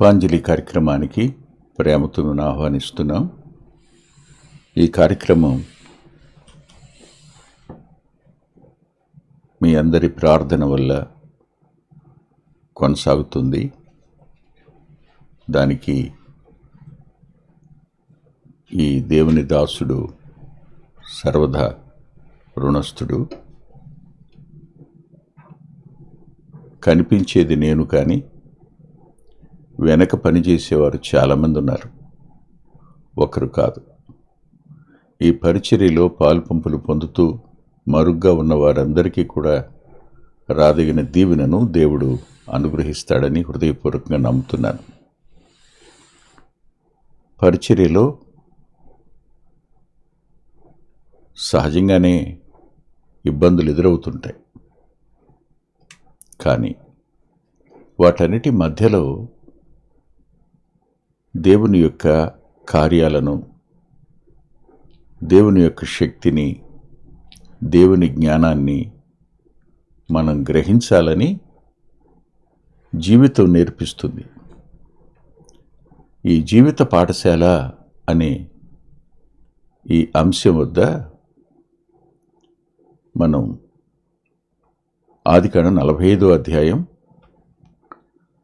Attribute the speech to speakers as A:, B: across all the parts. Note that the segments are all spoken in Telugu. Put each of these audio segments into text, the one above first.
A: కృపాంజలి కార్యక్రమానికి ప్రేమతో ఆహ్వానిస్తున్నాం. ఈ కార్యక్రమం మీ అందరి ప్రార్థన వల్ల కొనసాగుతుంది. దానికి ఈ దేవుని దాసుడు సర్వదా రుణస్థుడు. కనిపించేది నేను కానీ వెనక పనిచేసేవారు చాలామంది ఉన్నారు. ఒకరు కాదు. ఈ పరిచర్యలో పాల్పంపులు పొందుతూ మరుగ్గా ఉన్న వారందరికీ కూడా రాదగిన దీవెనను దేవుడు అనుగ్రహిస్తాడని హృదయపూర్వకంగా నమ్ముతున్నాను. పరిచర్యలో సహజంగానే ఇబ్బందులు ఎదురవుతుంటాయి. కానీ వాటన్నిటి మధ్యలో దేవుని యొక్క కార్యాలను దేవుని యొక్క శక్తిని దేవుని జ్ఞానాన్ని మనం గ్రహించాలని జీవితం నేర్పిస్తుంది. ఈ జీవిత పాఠశాల అనే ఈ అంశం వద్ద మనం ఆదికాండం నలభై ఐదో అధ్యాయం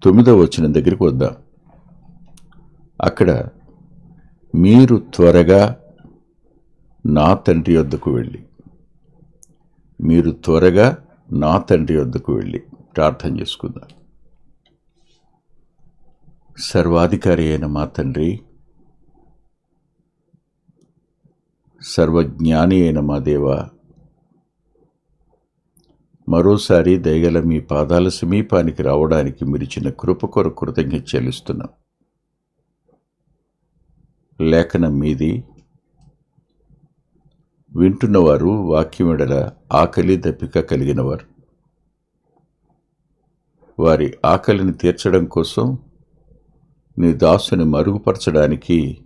A: తొమ్మిదో వచ్చిన దగ్గరికి వద్దాం. అక్కడ మీరు త్వరగా నా తండ్రి వద్దకు వెళ్ళి మీరు త్వరగా నా తండ్రి వద్దకు వెళ్ళి ప్రార్థన చేసుకుందాం. సర్వాధికారి అయిన మా తండ్రి సర్వజ్ఞాని అయిన మా దేవ మరోసారి దయగల మీ పాదాల సమీపానికి రావడానికి మీరిచిన కృప కొరకు కృతజ్ఞత చెల్లిస్తున్నాం. లేఖనం మీది వింటున్నవారు వాక్యమెడల ఆకలి దప్పిక కలిగినవారు. వారి ఆకలిని తీర్చడం కోసం నీ దాసుని మరుగుపరచడానికి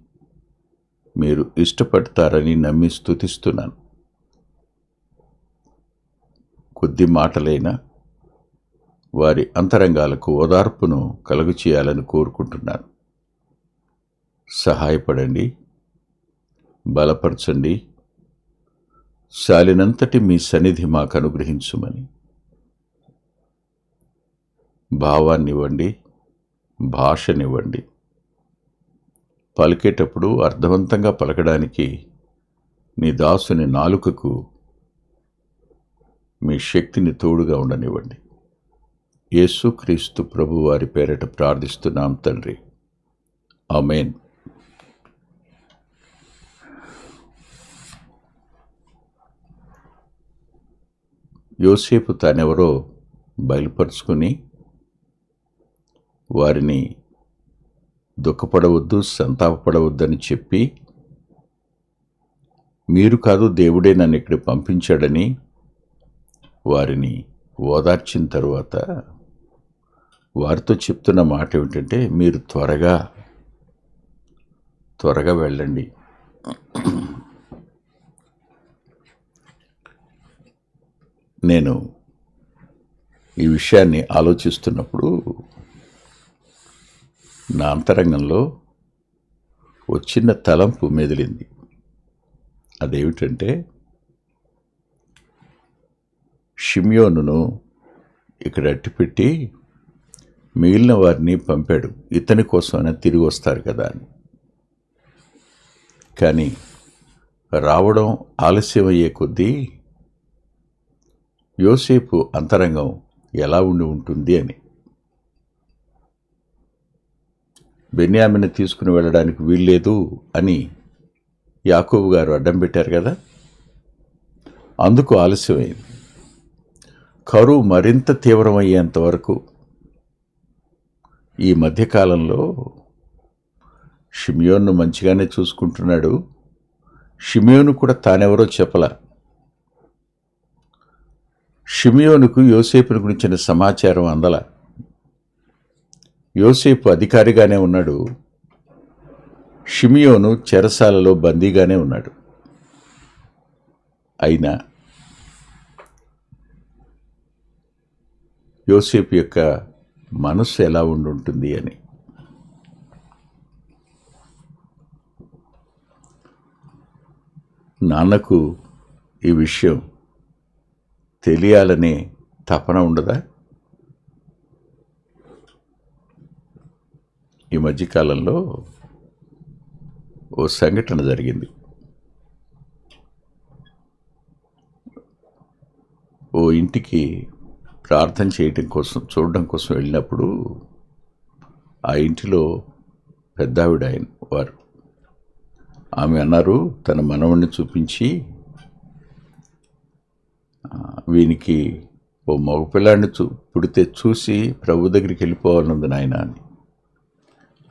A: మీరు ఇష్టపడతారని నమ్మి స్తుతిస్తున్నాను. కొద్ది మాటలైనా వారి అంతరంగాలకు ఓదార్పును కలుగు చేయాలని కోరుకుంటున్నాను. సహాయపడండి బలపరచండి. శాలినంతటి మీ సన్నిధి మాకు అనుగ్రహించుమని. భావాన్నివ్వండి భాషనివ్వండి. పలికేటప్పుడు అర్థవంతంగా పలకడానికి నీ దాసుని నాలుకకు మీ శక్తిని తోడుగా ఉండనివ్వండి. యేసుక్రీస్తు ప్రభువారి పేరట ప్రార్థిస్తున్నాం తండ్రి. ఆమెన్. యోసేపు తానెవరో బయలుపరుచుకుని వారిని దుఃఖపడవద్దు సంతాపపడవద్దని చెప్పి మీరు కాదు దేవుడే నన్ను ఇక్కడ పంపించాడని వారిని ఓదార్చిన తరువాత వారితో చెప్తున్న మాట ఏమిటంటే మీరు త్వరగా త్వరగా వెళ్ళండి. నేను ఈ విషయాన్ని ఆలోచిస్తున్నప్పుడు నా అంతరంగంలో ఓ చిన్న తలంపు మెదిలింది. అదేమిటంటే షిమ్యోనును ఇక్కడ అట్టిపెట్టి మిగిలిన వారిని పంపాడు. ఇతని కోసమైనా తిరిగి వస్తారు కదా అని. కానీ రావడం ఆలస్యమయ్యే కొద్దీ యోసేపు అంతరంగం ఎలా ఉండి ఉంటుంది అని. బెన్యామిని తీసుకుని వెళ్ళడానికి వీల్లేదు అని యాకోబు గారు అడ్డం పెట్టారు కదా. అందుకు ఆలస్యమైంది. కరువు మరింత తీవ్రమయ్యేంత వరకు ఈ మధ్యకాలంలో షిమియోన్ను మంచిగానే చూసుకుంటున్నాడు. షిమియోను కూడా తానెవరో చెప్పలా. షిమియోనుకు యోసేపును గురించిన సమాచారం అందల. యోసేపు అధికారిగానే ఉన్నాడు. షిమియోను చెరసాలలో బందీగానే ఉన్నాడు. అయినా యోసేపు యొక్క మనస్సు ఎలా ఉండుంటుంది అని. నాన్నకు ఈ విషయం తెలియాలనే తపన ఉండదా? ఈ మధ్యకాలంలో ఓ సంఘటన జరిగింది. ఓ ఇంటికి ప్రార్థన చేయటం కోసం చూడడం కోసం వెళ్ళినప్పుడు ఆ ఇంటిలో పెద్దావిడ ఆయన వారు. ఆమె అన్నారు తన మనవణ్ణి చూపించి వీనికి ఓ మగపిల్లాడిని చూ పుడితే చూసి ప్రభు దగ్గరికి వెళ్ళిపోవాలన్నది నాయన అని.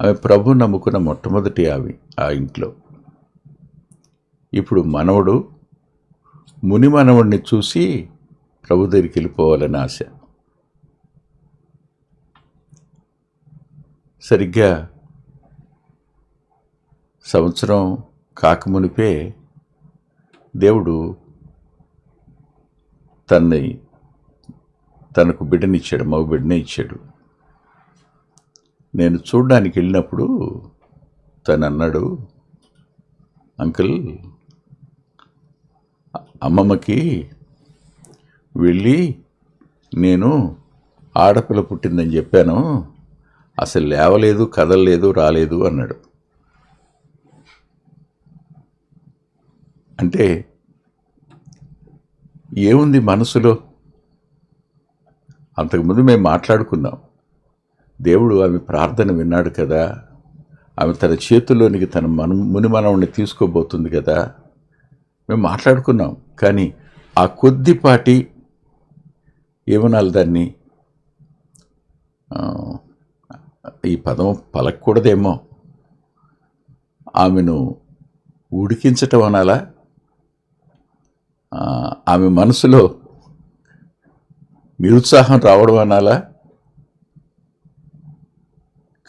A: ఆమె ప్రభు నమ్ముకున్న మొట్టమొదటి ఆవి ఆ ఇంట్లో. ఇప్పుడు మనవడు ముని మనవడిని చూసి ప్రభు దగ్గరికి వెళ్ళిపోవాలని ఆశ. సరిగ్గా సంవత్సరం కాకమునిపే దేవుడు తన్ని తనకు బిడ్డనిచ్చాడు మగ బిడ్డనే ఇచ్చాడు. నేను చూడడానికి వెళ్ళినప్పుడు తను అన్నాడు అంకుల్ అమ్మమ్మకి వెళ్ళి నేను ఆడపిల్ల పుట్టిందని చెప్పాను. అసలు లేవలేదు కదలలేదు రాలేదు అన్నాడు. అంటే ఏముంది మనసులో? అంతకుముందు మేము మాట్లాడుకున్నాం. దేవుడు ఆమె ప్రార్థన విన్నాడు కదా. ఆమె తన చేతుల్లోనికి తన మన ముని మనవుని తీసుకోబోతుంది కదా. మేము మాట్లాడుకున్నాం. కానీ ఆ కొద్దిపాటి ఏమనాలి దాన్ని? ఈ పదం పలకూడదేమో ఆమెను ఉడికించటం అనాలా? ఆమె మనసులో నిరుత్సాహం రావడం అనాలా?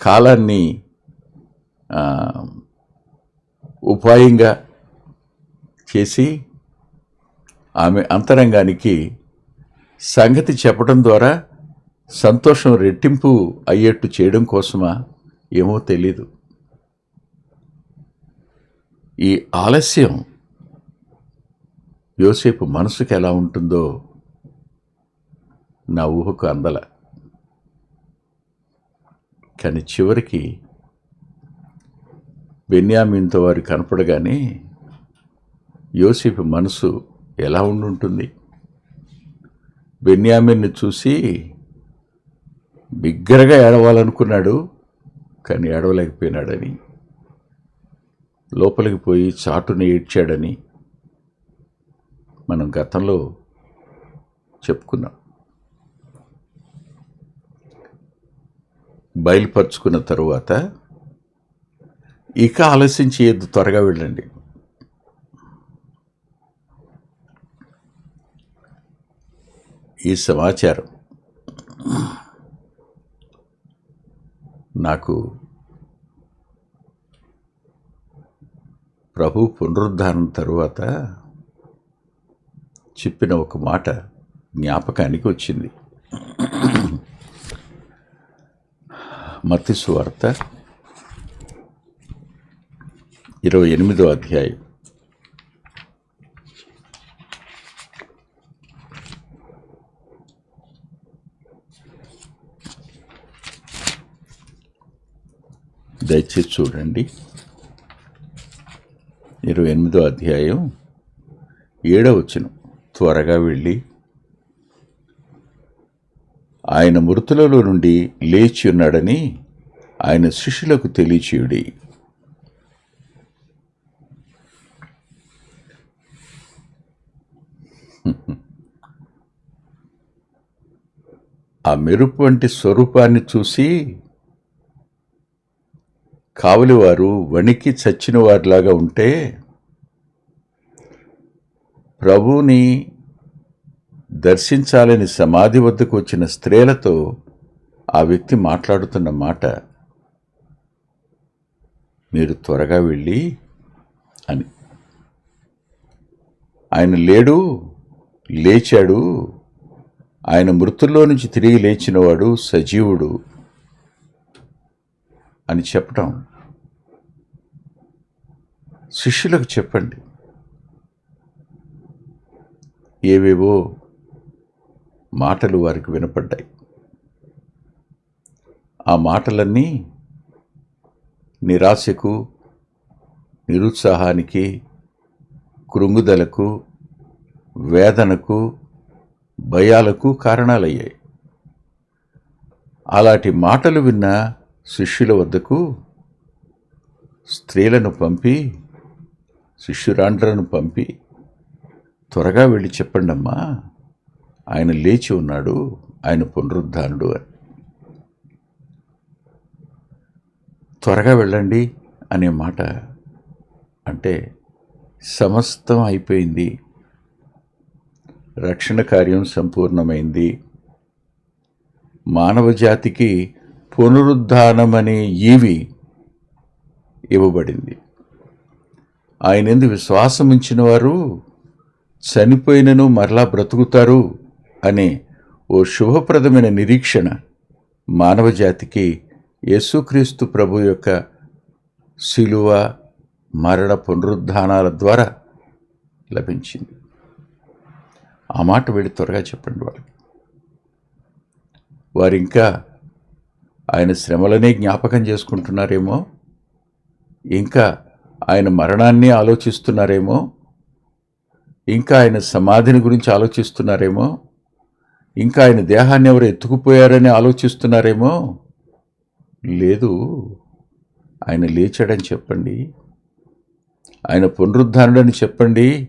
A: కాలాన్ని ఉపాయంగా చేసి ఆమె అంతరంగానికి సంగతి చెప్పడం ద్వారా సంతోషం రెట్టింపు అయ్యేట్టు చేయడం కోసమా ఏమో తెలీదు. ఈ ఆలస్యం యోసేపు మనసుకి ఎలా ఉంటుందో నా ఊహకు అందల. కానీ చివరికి బెన్యామీన్తో వారు కనపడగానే యోసేపు మనసు ఎలా ఉండుంటుంది? బెన్యామిన్ని చూసి బిగ్గరగా ఏడవాలనుకున్నాడు కానీ ఏడవలేకపోయినాడని. లోపలికి పోయి చాటుని ఏడ్చాడని మనం గతంలో చెప్పుకున్నాం. బయలుపరుచుకున్న తరువాత ఇక ఆలస్యం చేయొద్దు త్వరగా వెళ్ళండి. ఈ సమాచారం నాకు ప్రభు పునరుద్ధానం తరువాత చెప్పిన ఒక మాట జ్ఞాపకానికి వచ్చింది. మత్తి సువార్త ఇరవై ఎనిమిదో అధ్యాయం. దయచేసి చూడండి. ఇరవై ఎనిమిదో అధ్యాయం ఏడవ వచ్చిన త్వరగా వెళ్ళి ఆయన మృతులలో నుండి లేచి ఉన్నాడని ఆయన శిష్యులకు తెలియచేయుడి. ఆ మెరుపు వంటి స్వరూపాన్ని చూసి కావలివారు వణికి చచ్చిన వారిలాగా ఉంటే ప్రభుని దర్శించాలని సమాధి వద్దకు వచ్చిన స్త్రీలతో ఆ వ్యక్తి మాట్లాడుతున్న మాట మీరు త్వరగా వెళ్ళి అని. ఆయన లేడు లేచాడు. ఆయన మృతుల్లో నుంచి తిరిగి లేచినవాడు సజీవుడు అని చెప్పటం. శిష్యులకు చెప్పండి. ఏవేవో మాటలు వారికి వినపడ్డాయి. ఆ మాటలన్నీ నిరాశకు నిరుత్సాహానికి కృంగుదలకు వేదనకు భయాలకు కారణాలయ్యాయి. అలాంటి మాటలు విన్న శిష్యుల వద్దకు స్త్రీలను పంపి శిష్యురాండ్రను పంపి త్వరగా వెళ్ళి చెప్పండమ్మా. ఆయన లేచి ఉన్నాడు ఆయన పునరుద్ధానుడు అని. త్వరగా వెళ్ళండి అనే మాట అంటే సమస్తం అయిపోయింది. రక్షణ కార్యం సంపూర్ణమైంది. మానవ జాతికి పునరుద్ధానమనే ఈవి ఇవ్వబడింది. ఆయన ఎందు విశ్వాసం ఉంచిన వారు చనిపోయినను మరలా బ్రతుకుతారు. అనే ఓ శుభప్రదమైన నిరీక్షణ మానవ జాతికి యేసుక్రీస్తు ప్రభు యొక్క శిలువ మరణ పునరుద్ధానాల ద్వారా లభించింది. ఆ మాట వెళ్ళి త్వరగా చెప్పండి వాళ్ళకి. వారు ఇంకా ఆయన శ్రమలనే జ్ఞాపకం చేసుకుంటున్నారేమో ఇంకా ఆయన మరణాన్ని ఆలోచిస్తున్నారేమో ఇంకా ఆయన సమాధిని గురించి ఆలోచిస్తున్నారేమో ఇంకా ఆయన దేహాన్ని ఎవరు ఎత్తుకుపోయారని ఆలోచిస్తున్నారేమో? లేదు. ఆయన లేచాడని చెప్పండి. ఆయన పునరుద్ధానుడని చెప్పండి.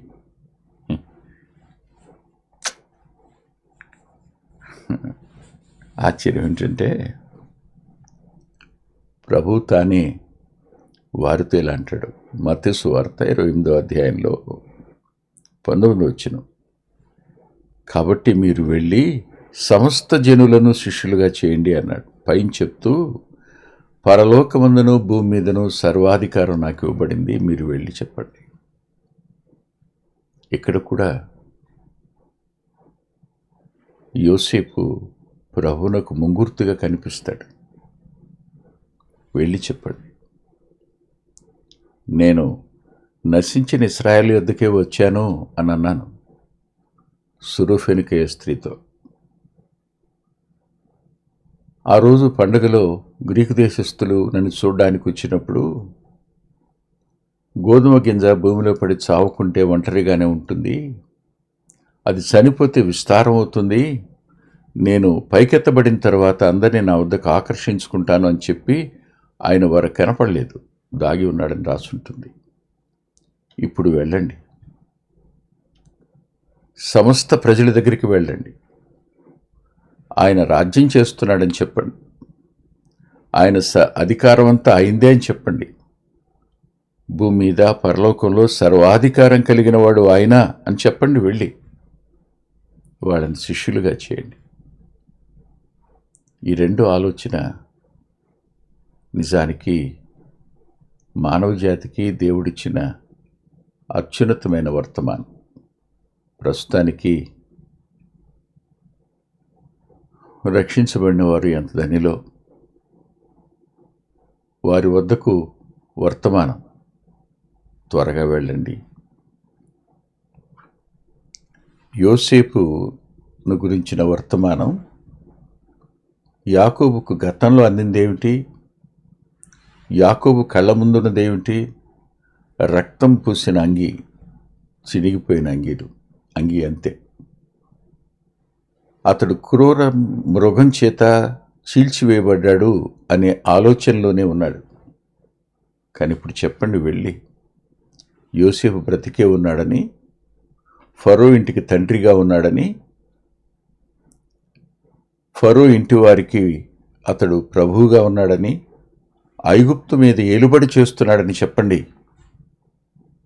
A: ఆశ్చర్యం ఏంటంటే ప్రభు తానే వారితో ఇలా అంటాడు. మత్స్సు వార్త ఇరవై ఎనిమిదో అధ్యాయంలో పంతొమ్మిది వచ్చినాం కాబట్టి మీరు వెళ్ళి సమస్త జనులను శిష్యులుగా చేయండి అన్నాడు. పైన చెప్తూ పరలోకమందును భూమి మీదను సర్వాధికారం నాకు ఇవ్వబడింది మీరు వెళ్ళి చెప్పండి. ఇక్కడ కూడా యోసేపు ప్రభునకు ముంగుర్తుగా కనిపిస్తాడు. వెళ్ళి చెప్పండి. నేను నశించిన ఇస్రాయల్ యొద్దకే వచ్చాను అని అన్నాను. సురఫెనికయ స్త్రీతో. ఆ రోజు పండుగలో గ్రీకు దేశస్థులు నన్ను చూడడానికి వచ్చినప్పుడు గోధుమ గింజ భూమిలో పడి చావుకుంటే ఒంటరిగానే ఉంటుంది. అది చనిపోతే విస్తారం అవుతుంది. నేను పైకెత్తబడిన తర్వాత అందరినీ నా వద్దకు ఆకర్షించుకుంటాను అని చెప్పి ఆయన వారు కనపడలేదు. దాగి ఉన్నాడని రాసుంటుంది. ఇప్పుడు వెళ్ళండి. సమస్త ప్రజల దగ్గరికి వెళ్ళండి. ఆయన రాజ్యం చేస్తున్నాడని చెప్పండి. ఆయన స అధికారం అంతా అయిందే అని చెప్పండి. భూమి మీద పరలోకంలో సర్వాధికారం కలిగిన వాడు ఆయన అని చెప్పండి వెళ్ళి. వాళ్ళని శిష్యులుగా చేయండి. ఈ రెండు ఆలోచన నిజానికి మానవ జాతికి దేవుడిచ్చిన అత్యున్నతమైన వర్తమానం. ప్రస్తుతానికి రక్షించబడిన వారు ఎంత ధనిలో? వారి వద్దకు వర్తమానం. త్వరగా వెళ్ళండి. యోసేపును గురించిన వర్తమానం. యాకోబుకు గతంలో అందిందేమిటి? యాకోబు కళ్ళ ముందున్నదేమిటి? రక్తం పూసిన అంగి చినిగిపోయిన అంగీలు. అంగి అంతే అతడు క్రూర మృగం చేత చీల్చివేయబడ్డాడు అనే ఆలోచనలోనే ఉన్నాడు. కానీ ఇప్పుడు చెప్పండి వెళ్ళి. యోసేపు బ్రతికే ఉన్నాడని ఫరో ఇంటికి తండ్రిగా ఉన్నాడని ఫరో ఇంటి వారికి అతడు ప్రభువుగా ఉన్నాడని ఐగుప్తు మీద ఏలుబడి చేస్తున్నాడని చెప్పండి.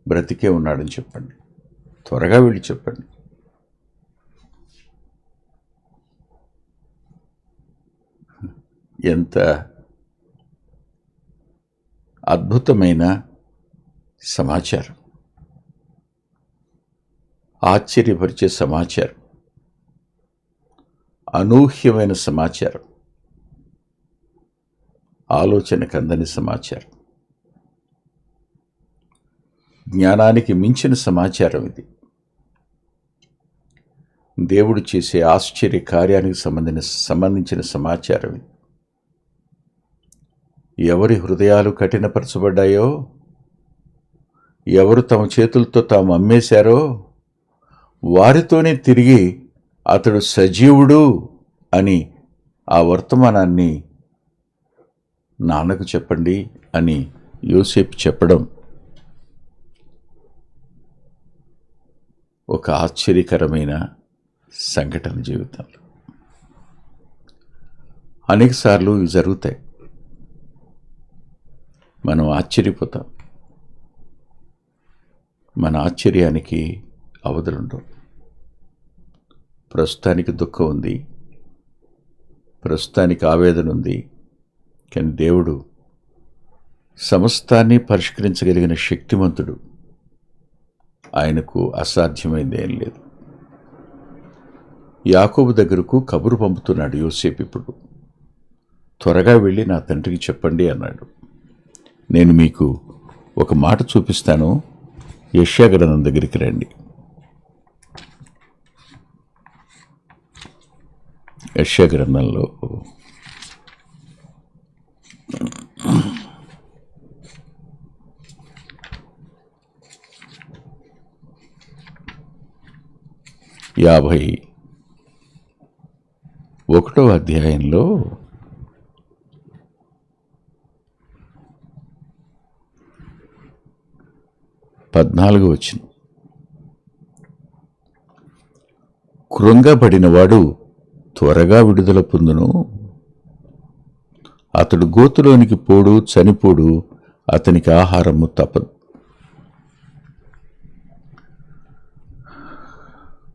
A: బ్రతికే ఉన్నాడని చెప్పండి. త్వరగా వెళ్ళి చెప్పండి. ఎంత అద్భుతమైన సమాచారం. ఆశ్చర్యపరిచే సమాచారం. అనూహ్యమైన సమాచారం. ఆలోచనకు అందని సమాచారం. జ్ఞానానికి మించిన సమాచారం ఇది. దేవుడు చేసే ఆశ్చర్య కార్యానికి సంబంధించిన సంబంధించిన సమాచారం ఎవరి హృదయాలు కఠినపరచబడ్డాయో ఎవరు తమ చేతులతో తాము అమ్మేశారో వారితోనే తిరిగి అతడు సజీవుడు అని ఆ వర్తమానాన్ని నాన్నకు చెప్పండి అని యోసేపు చెప్పడం ఒక ఆశ్చర్యకరమైన సంఘటన జీవితంలో. అనేకసార్లు ఇవి జరుగుతాయి. మనం ఆశ్చర్యపోతాం. మన ఆశ్చర్యానికి అవధులుండవు ప్రస్తుతానికి దుఃఖం ఉంది. ప్రస్తుతానికి ఆవేదన ఉంది. కానీ దేవుడు సమస్తాన్ని పరిష్కరించగలిగిన శక్తిమంతుడు. ఆయనకు అసాధ్యమైంది ఏం లేదు. యాకోబు దగ్గరకు కబురు పంపుతున్నాడు యోసేపు ఇప్పుడు. త్వరగా వెళ్ళి నా తండ్రికి చెప్పండి అన్నాడు. నేను మీకు ఒక మాట చూపిస్తాను. యష్యాగ్రంథం దగ్గరికి రండి. యష్యాగ్రంథంలో యాభై ఒకటో అధ్యాయంలో పద్నాలుగు వచ్చిన కృంగబడినవాడు త్వరగా విడుదల పొందును. అతడు గోతులోనికి పోడు చనిపోడు అతనికి ఆహారము తప్పదు.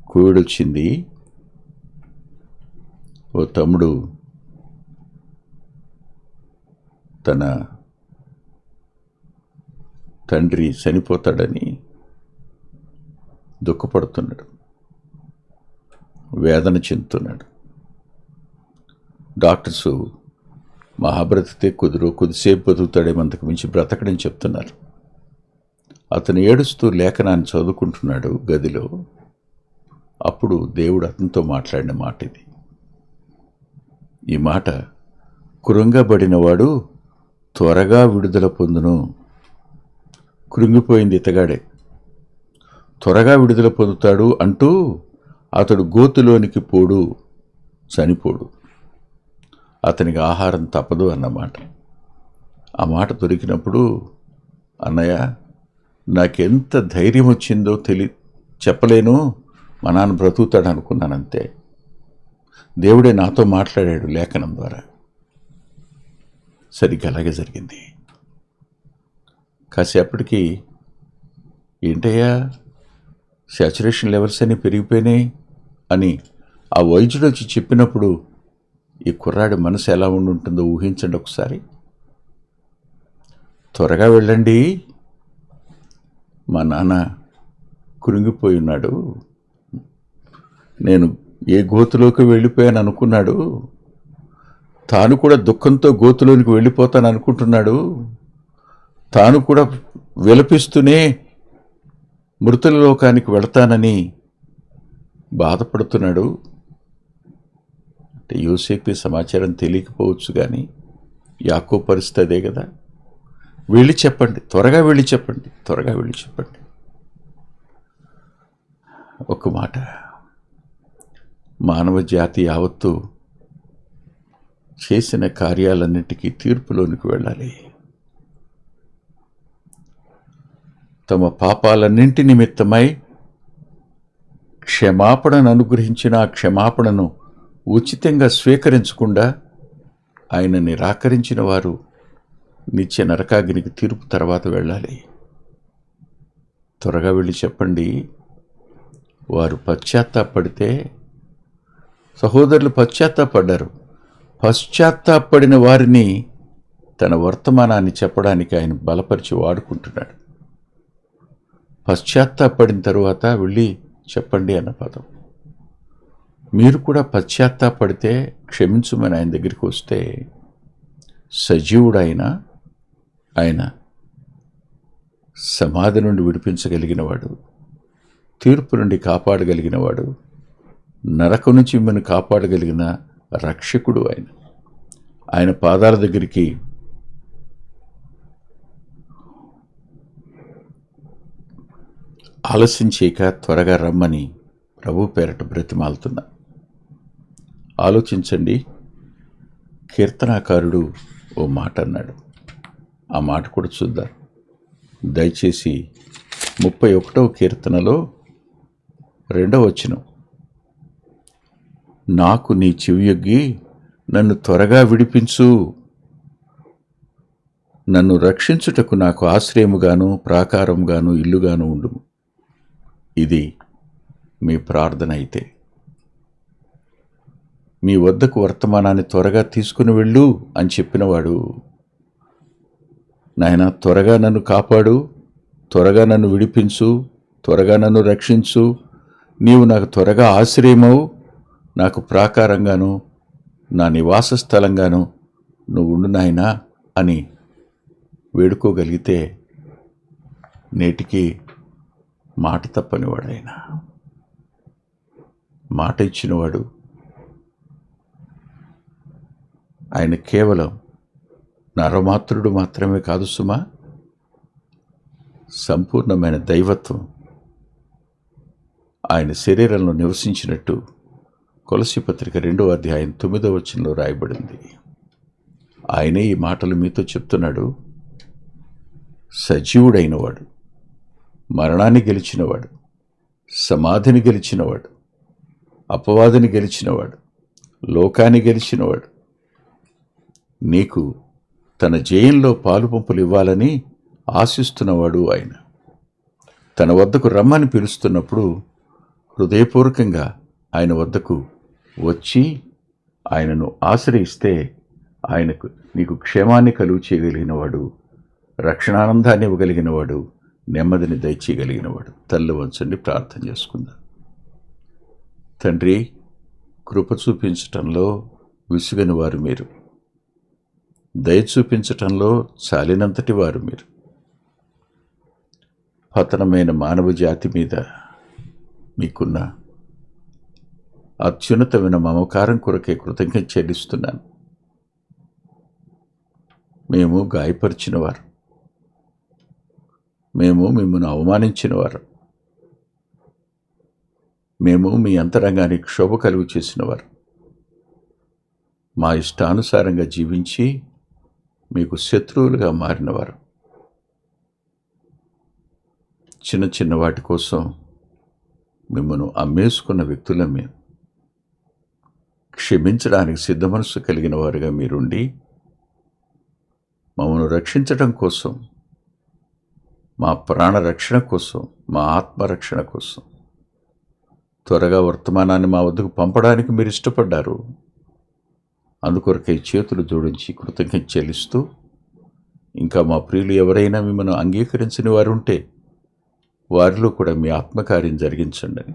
A: కోవిడొచ్చింది ఓ తమ్ముడు తన తండ్రి చనిపోతాడని దుఃఖపడుతున్నాడు. వేదన చెందుతున్నాడు. డాక్టర్స్ మహాబ్రతితే కుదురు కొద్దిసేపు బతుకుతాడేమో అంతకు మించి బ్రతకడని చెప్తున్నారు. అతను ఏడుస్తూ లేఖనాన్ని చదువుకుంటున్నాడు గదిలో. అప్పుడు దేవుడు అతనితో మాట్లాడిన మాట ఇది ఈ మాట కృంగబడినవాడు త్వరగా విడుదల పొందును. కృంగిపోయింది ఇతగాడే. త్వరగా విడుదల పొందుతాడు అంటూ అతడు గోతులోనికి పోడు చనిపోడు. అతనికి ఆహారం తప్పదు అన్నమాట. ఆ మాట దొరికినప్పుడు అన్నయ్య నాకెంత ధైర్యం వచ్చిందో తెలి చెప్పలేను మా నాన్న బ్రతుకుతాడు అనుకున్నాను అంతే దేవుడే నాతో మాట్లాడాడు లేఖనం ద్వారా. సరిగ్గా అలాగే జరిగింది. కాసేపటికి ఏంటయ్యా శాచురేషన్ లెవెల్స్ అన్నీ పెరిగిపోయినాయి అని ఆ వైద్యుడు వచ్చి చెప్పినప్పుడు ఈ కుర్రాడి మనసు ఎలా ఉండుంటుందో ఊహించండి ఒకసారి. త్వరగా వెళ్ళండి. మా నాన్న కురింగిపోయి ఉన్నాడు. నేను ఏ గోతులోకి వెళ్ళిపోయాను అనుకున్నాడు? తాను కూడా దుఃఖంతో గోతులోనికి వెళ్ళిపోతాను అనుకుంటున్నాడు? తాను కూడా విలపిస్తూనే మృతుల లోకానికి వెళతానని బాధపడుతున్నాడు. అంటే యూసేపీ సమాచారం తెలియకపోవచ్చు కానీ యాకో పరిస్థితి అదే కదా. వెళ్ళి చెప్పండి త్వరగా వెళ్ళి చెప్పండి త్వరగా వెళ్ళి చెప్పండి. ఒక మాట మానవ జాతి యావత్తు చేసిన కార్యాలన్నిటికీ తీర్పులోనికి వెళ్ళాలి. తమ పాపాలన్నింటి నిమిత్తమై క్షమాపణను అనుగ్రహించిన ఆ క్షమాపణను ఉచితంగా స్వీకరించకుండా ఆయన నిరాకరించిన వారు నిత్య నరకాగ్నికి తీర్పు తర్వాత వెళ్ళాలి. త్వరగా వెళ్ళి చెప్పండి వారు పశ్చాత్తాపడితే సహోదరులు పశ్చాత్తాపడ్డారు. పశ్చాత్తాపడిన వారిని తన వర్తమానాన్ని చెప్పడానికి ఆయన బలపరిచి వాడుకుంటున్నాడు. పశ్చాత్తాపడిన తరువాత వెళ్ళి చెప్పండి అన్న పదం. మీరు కూడా పశ్చాత్తాపడితే క్షమించమని ఆయన దగ్గరికి వస్తే సజీవుడైన ఆయన సమాధి నుండి విడిపించగలిగినవాడు తీర్పు నుండి కాపాడగలిగినవాడు నరకు నుంచి మిమ్మల్ని కాపాడగలిగిన రక్షకుడు ఆయన. ఆయన పాదాల దగ్గరికి ఆలస్యం చేయక త్వరగా రమ్మని ప్రభు పేరట బ్రతిమాలుతున్నా. ఆలోచించండి. కీర్తనాకారుడు ఓ మాట అన్నాడు. ఆ మాట కూడా చూద్దాం. దయచేసి ముప్పై ఒకటవ కీర్తనలో రెండవ వచనం. నాకు నీ చెవియొగ్గి నన్ను త్వరగా విడిపించు. నన్ను రక్షించుటకు నాకు ఆశ్రయముగాను ప్రాకారముగాను ఇల్లుగాను ఉండుము. ఇది మీ ప్రార్థన అయితే. మీ వద్దకు వర్తమానాన్ని త్వరగా తీసుకుని వెళ్ళు అని చెప్పినవాడు నాయన త్వరగా నన్ను కాపాడు త్వరగా నన్ను విడిపించు త్వరగా నన్ను రక్షించు నీవు నాకు త్వరగా ఆశ్రయమవు నాకు ప్రాకారంగాను నా నివాస స్థలంగాను నువ్వు ఉండు నాయనా అని వేడుకోగలిగితే నేటికి మాట తప్పనివాడైనా. మాట ఇచ్చినవాడు ఆయన కేవలం నరమాత్రుడు మాత్రమే కాదు సుమా. సంపూర్ణమైన దైవత్వం ఆయన శరీరంలో నివసించినట్టు కొలసి పత్రిక రెండో అధ్యాయం తొమ్మిదో వచనంలో రాయబడింది. ఆయనే ఈ మాటలు మీతో చెప్తున్నాడు. సజీవుడైనవాడు మరణాన్ని గెలిచినవాడు సమాధిని గెలిచినవాడు అపవాదిని గెలిచినవాడు లోకాన్ని గెలిచినవాడు. నీకు తన జయంలో పాలుపంపులు ఇవ్వాలని ఆశిస్తున్నవాడు ఆయన. తన వద్దకు రమ్మని పిలుస్తున్నప్పుడు హృదయపూర్వకంగా ఆయన వద్దకు వచ్చి ఆయనను ఆశ్రయిస్తే ఆయనకు నీకు క్షేమాన్ని కలుగు చేయగలిగినవాడు రక్షణానందాన్ని ఇవ్వగలిగినవాడు నెమ్మదిని దయచేయగలిగినవాడు. తల్లి వంచండి ప్రార్థన చేసుకుందాం. తండ్రి కృప చూపించటంలో విసుగని వారు మీరు. దయ చూపించటంలో చాలినంతటి వారు మీరు. పతనమైన మానవ జాతి మీద మీకున్న అత్యున్నతమైన మమకారం కొరకే కృతజ్ఞత చెల్లిస్తున్నాను. మేము గాయపరిచినవారు. మేము మిమ్మల్ని అవమానించినవారు. మేము మీ అంతరంగానికి క్షోభ కలుగు చేసినవారు. మా ఇష్టానుసారంగా జీవించి మీకు శత్రువులుగా మారినవారు. చిన్న చిన్న వాటి కోసం మిమ్మను అమ్మేసుకున్న వ్యక్తులం మేము. క్షమించడానికి సిద్ధ మనస్సు కలిగిన వారుగా మీరుండి మమ్మను రక్షించడం కోసం మా ప్రాణ రక్షణ కోసం మా ఆత్మరక్షణ కోసం త్వరగా వర్తమానాన్ని మా వద్దకు పంపడానికి మీరు ఇష్టపడ్డారు. అందుకొరకై చేతులు జోడించి కృతజ్ఞత చెల్లిస్తూ ఇంకా మా ప్రియులు ఎవరైనా మిమ్మల్ని అంగీకరించని వారు ఉంటే వారిలో కూడా మీ ఆత్మకార్యం జరిగించండి. అని